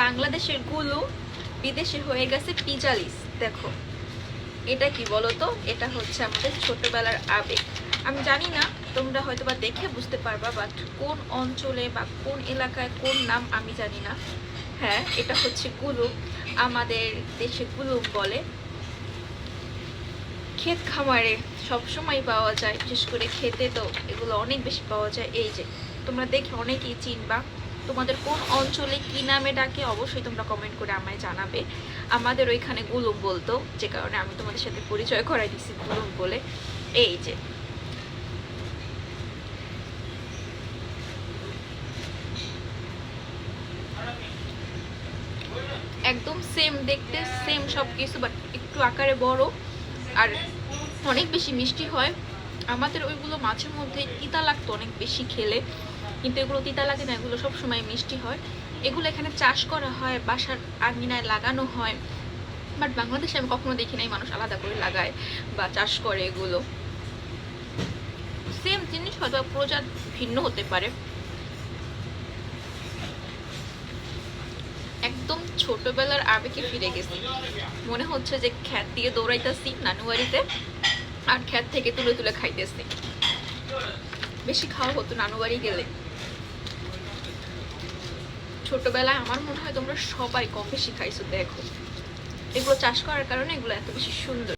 বাংলাদেশেরগুলো বিদেশে হয়ে গেছে পিজালিস দেখো, এটা কি বলো তো এটা হচ্ছে আমাদের ছোটবেলার আবেগ। আমি জানি না, তোমরা হয়তো বা দেখে বুঝতে পারবা বাট কোন অঞ্চলে বা কোন এলাকায় কোন নাম আমি জানি না। হ্যাঁ এটা হচ্ছে কুলুম আমাদের দেশে কুলুম বলে। ক্ষেত খামারে সবসময় পাওয়া যায়, বিশেষ করে খেতে তো এগুলো অনেক বেশি পাওয়া যায়। এই যে, তোমরা দেখে অনেকেই চিনবা। তোমাদের কোন অঞ্চলে কি নামে ডাকে, অবশ্যই তোমরা কমেন্ট করে আমায় জানাবে। আমাদের ওইখানে গুলুম বলতো, যে কারণে আমি তোমাদের সাথে পরিচয় করাই দিছি গুলুম বলে। এই যে। একদম সেম দেখতে সেম সব কিছু বাট একটু আকারে বড় আর অনেক বেশি মিষ্টি হয়। আমাদের ওইগুলো মাছের মধ্যে তিতা লাগতো অনেক বেশি খেলে। কিন্তু এগুলো তিতা লাগে না, এগুলো সবসময় মিষ্টি হয়। এগুলো এখানে চাষ করা হয়, বাসার আঙিনায় লাগানো হয়। বাট বাংলাদেশে আমি কখনো দেখি নাই মানুষ আলাদা করে লাগায় বা চাষ করে এগুলো। সেম জিনিস হয়তো প্রজাত ভিন্ন হতে পারে। একদম ছোটবেলার আবেগে ফিরে গেছি। মনে হচ্ছে যে খ্যাত দিয়ে দৌড়াইতেছি নানু বাড়িতে আর খ্যাত থেকে তুলে তুলে খাইতেছি। বেশি খাওয়া হতো নানু বাড়ি গেলে। ছোটবেলায় আমার মনে হয় তোমরা সবাই কফি শিখাইছো খাইছো, দেখো। এগুলো চাষ করার কারণে এগুলো এত বেশি সুন্দর।